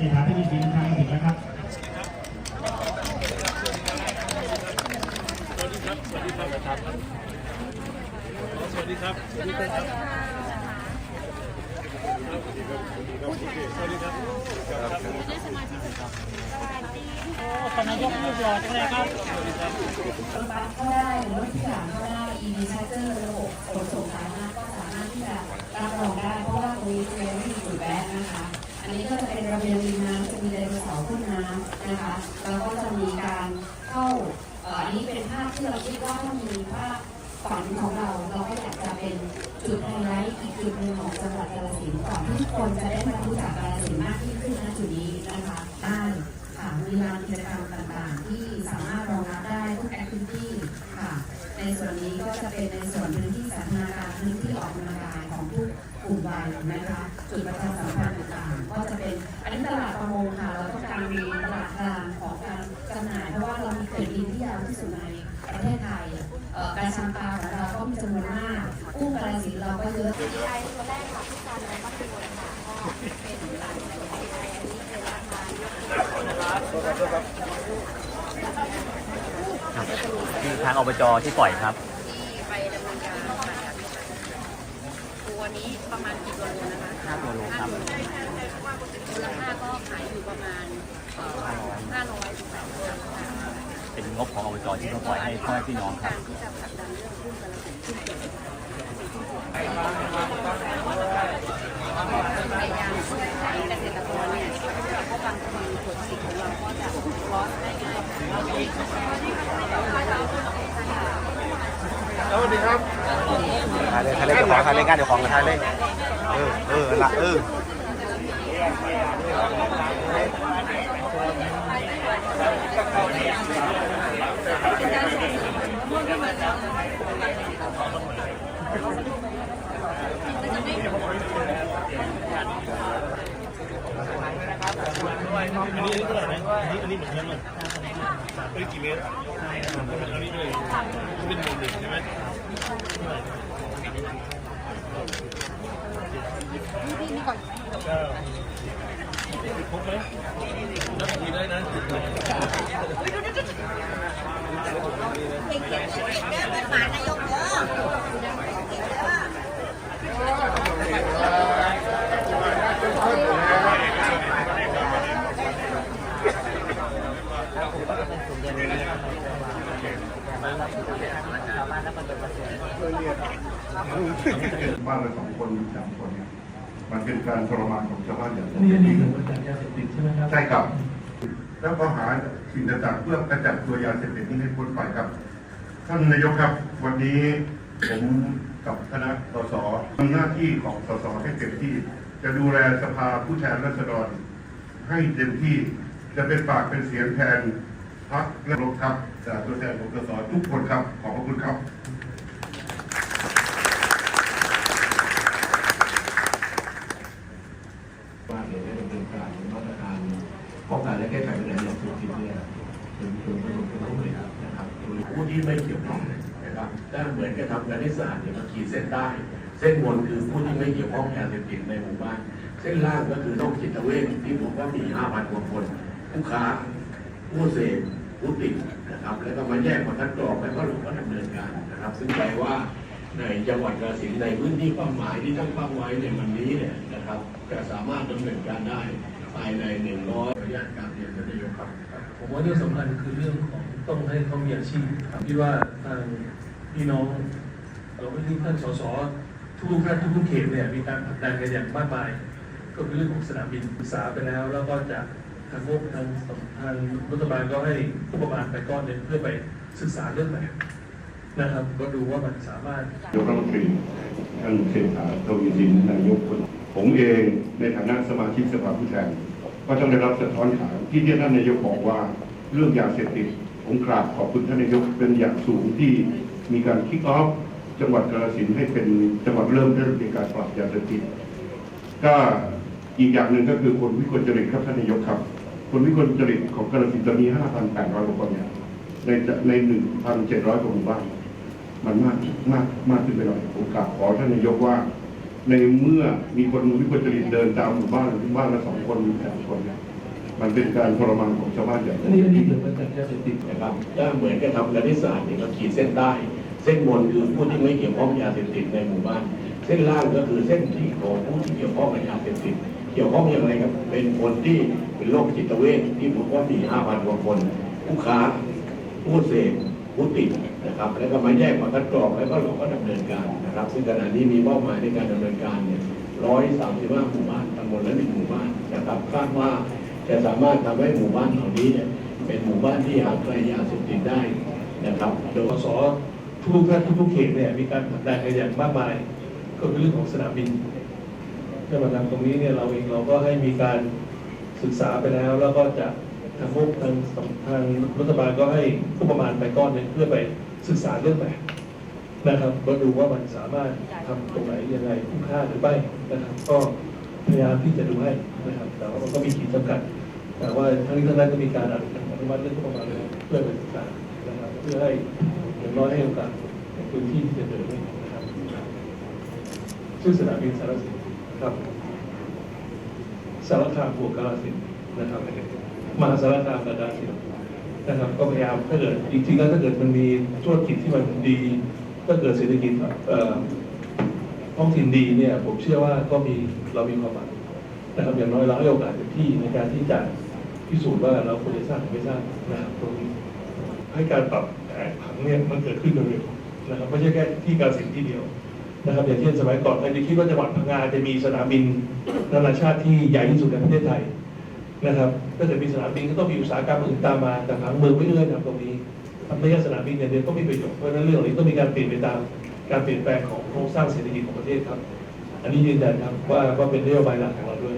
เศรษฐาทวีสินทางถึงแล้วครับ สวัสดีครับ สวัสดีครับสวัสดีครับคณะยกรูปหล่อจังเลยครับก็ได้หรือรถที่หลังก็ได้ EV Charger ระบบขนส่งสาธ ระเบียงริมน้ำจะมีไดโนเสาร์ขึ้นน้ำนะคะแล้วก็จะมีการเข้าอันนี้เป็นภาพที่เราคิดว่าถ้ามีภาพฝันของเราเราก็อยากจะเป็นจุดไฮไลท์อีกจุดหนึ่งของจังหวัดกาฬสินธุ์ก่อนที่ทุกคนจะได้มารู้จักกาฬสินธุ์มากยิ่งขึ้นณจุดนี้นะคะได้ค่ะมีลานกิจกรรมต่างๆ ที่สามารถรองรับได้ทุกแอคทิวิตี้ค่ะ ในส่วนนี้ก็จะเป็นในส่วนพื้นที่สันทนาการพื้นที่ออกกำลังกายของทุกกลุ่มวัยนะคะจุดประชา เรามีเขื่อนดินที่ยาวที่สุดในประเทศไทยการชังปลาของเราก็มีจำนวนมากกุ้งกระสินเราก็เยอะไอตัวแรกค่ะที่การเลยก็คือวนค่ะก็เป็นร้านของไออันนี้เป็นราคายกคือทางอบจที่ปล่อยครับที่ไปดำเนินการตัวนี้ประมาณกี่ตัวโลนะคะห้าตัวโลครับใช่ใช่ใช่เพราะว่ามูลค่าก็ขายอยู่ประมาณห้าร้อยถึงแปดร้อยค่ะ เป็น งบของอบจที่เขาปล่อยให้พ่อแม่พี่น้องครับการที่จะผลักดันเรื่องหุ้นกระสินขึ้นเกิดพยายามช่วยให้เกษตรกรเนี่ยเพราะบางทีผลผลิตของเราก็จะลอสได้ง่ายค่ะสวัสดีครับถ่ายเลยถ่ายเลยเดี๋ยวของถ่ายเลยกันเดี๋ยวของถ่ายเลยเออเออละเออ อันนี้อันนี้เท่าไหร่นะอันนี้อันนี้เหมือนกันเลยอันนี้กี่เมตรอันนี้เลยเป็นหนึ่งหนึ่งใช่ไหม ครบไหมนับทีได้นะบ้านละสองคนหรือสามคนเนี่ย มันเป็นการทรมานของชาวบ้านอย่างนี่นี่ถือว่าจากยาเสพติดใช่ไหมครับใช่ครับ แล้วก็หาสิ่งต่างๆเพื่อกระจัดตัวยาเสพติดนี้ให้พ้นไปครับ ท่านนายกครับ วันนี้ผมกับคณะสสทำหน้าที่ของสสให้เต็มที่ จะดูแลสภาผู้แทนราษฎร ให้เต็มที่จะเป็นปากเป็นเสียงแทนพรรคและรบครับจากตัวแทนของสสทุกคนครับขอบพระคุณครับ ว่าเดี๋ยวได้ดำเนการมาตรการป้องกันและแก้ไขปัญหาอย่างถูกทิศเนี่ยเป็นส่วนผสมของเลยนะครับผู้ที่ไม่เกี่ยวข้องนะครับถ้าเหมือนกับทำการที่สะอาดเนี่ยมันขีดเส้นได้เส้นบนคือผู้ที่ไม่เกี่ยวข้องยาเสพติดในหมู่บ้าน เส้นล่างก็คือโรคจิตเวชที่ผมว่ามี 5,000กว่าคน ผู้ค้า ผู้เสพผู้ติดนะครับ แล้วก็มาแยกมาคัดกรองแล้วก็ลงมาดำเนินการนะครับ ซึ่งแปลว่า ในจังหวัดกาฬสินในพื้นที่เป้าหมายที่ตั้งเป้าไว้ในวันนี้เนี่ยนะครับจะสามารถดำเนินการได้ภายในหนึ่งร้อยระยะการเรียนทานนายครับผมว่าเรื่องสำคัญคือเรื่องของต้องให้เขามีอาชีพครับที่ว่าทางพี่น้องเราไม่ที่ท่านสสทุกท่านทุกเขตเนี่ยมีการผลักดันกันอย่างมากมาย ก็คือเรื่องของสนามบินศึกษาไปแล้ว แล้วก็จะทางงบทางทางรัฐบาลก็ให้ผู้ประมาณไปก้อนหนึงเพื่อไปศึกษาเรื่องแบบ นะครับก็ดูว่ามันสามารถยกรัฐมนตรีท่านเศรษฐาทวีสินนายกคนผมเองในฐานะสมาชิกสภาผู้แทนก็ต้องได้รับสะท้อนถามที่ท่านนายกบอกว่าเรื่องยาเสพติดผมกราบขอบคุณท่านนายกเป็นอย่างสูงที่มีการคิกออฟจังหวัดกาฬสินธุ์ให้เป็นจังหวัดเริ่มต้นในการปราบยาเสพติดก็อีกอย่างหนึ่งก็คือคนวิกลจริตครับท่านนายกครับ คนวิกลจริตของกาฬสินธุ์ตอนนี้5,800กว่าคนเนี่ยในใน1,700กว่าหมู่บ้าน มันมากมากมากขึ้นไปหน่อยผมกราบขอท่านนายกว่า ในเมื่อมีคนวิกลจริตเดินตามหมู่บ้านหมู่บ้านละสองคนสามคนเนี่ยมันเป็นการทรมานของชาวบ้านอย่างอันนี้อันนี้เกิดมาจากยาเสพติดนะครับถ้าเหมือนกับทำคณิตศาสตร์เนี่ยก็ขีดเส้นใต้เส้นบนคือผู้ที่ไม่เกี่ยวข้องยาเสพติดในหมู่บ้าน เส้นล่างก็คือเส้นที่ของผู้ที่เกี่ยวข้องกับยาเสพติดเกี่ยวข้องอย่างไรครับเป็นคนที่เป็นโรคจิตเวชที่ผมว่ามี5,000กว่าคน ผู้ค้าผู้เสพผู้ติด นะครับ แล้วก็มาแยกมาคัดกรองแล้วก็เราก็ดำเนินการนะครับ ซึ่งขณะนี้มีเป้าหมายในการดำเนินการเนี่ยร้อยสามสิบห้าหมู่บ้านตำบลละหนึ่งหมู่บ้านนะครับคาดว่าจะสามารถทำให้หมู่บ้านเหล่านี้เนี่ยเป็นหมู่บ้านที่ห่างไกลยาเสพติดได้นะครับโดยสสทุกท่านทุกเขตเนี่ยมีการผลักดันกันอย่างมากมาย ก็คือเรื่องของสนามบินเรื่องมาทำตรงนี้เนี่ยเราเองเราก็ให้มีการศึกษาไปแล้ว แล้วก็จะทางพวกทางทางรัฐบาลก็ให้ผู้ประมาณไปก้อนหนึงเพื่อไป ศึกษาเรื่องแบบนะครับก็ดูว่ามันสามารถทำตรงไหนยังไงคุ้มค่าหรือไม่นะครับ ก็พยายามที่จะดูให้นะครับ แต่ว่ามันก็มีขีดจำกัด แต่ว่าทั้งนี้ทั้งนั้นก็มีการอนุมัติเรื่องประมาณเลยเพื่อไปศึกษานะครับ เพื่อให้อย่างน้อยให้โอกาสในพื้นที่ที่จะเดินได้นะครับชื่อสนามบินสารสินครับสารคามบวกกาฬสินนะครับมหาสารคามกับกาฬสิน นะครับก็พยายามถ้าเกิดจริงๆแล้วถ้าเกิดมันมีธุรกิจที่มันดี ถ้าเกิดเศรษฐกิจท้องถิ่นดีเนี่ยผมเชื่อว่าก็มีเรามีความหวังนะครับอย่างน้อยเราให้โอกาสเต็มที่ในการที่จะพิสูจน์ว่าเราควรจะสร้างหรือไม่สร้างนะครับตรงนี้ให้การปรับแผนผังเนี่ยมันเกิดขึ้นเร็วๆนะครับไม่ใช่แค่ที่กาฬสินธุ์ที่เดียวนะครับอย่างเช่นสมัยก่อนใครจะคิดว่าจังหวัดพังงาจะมีสนามบินนานาชาติที่ใหญ่ที่สุดในประเทศไทย นะครับถ้าเกิดมีสนามบินก็ต้องมีอุตสาหกรรมอื่นตามมาแต่ผังเมืองไม่เอื้อนะตรงนี้ทำให้สนามบินอย่างเดียวก็ไม่ประโยชน์เพราะฉะนั้นเรื่องเหล่านี้ต้องมีการเปลี่ยนไปตามการเปลี่ยนแปลงของโครงสร้างเศรษฐกิจของประเทศครับ อันนี้ยืนยันครับว่าว่าเป็นนโยบายหลักของเราด้วย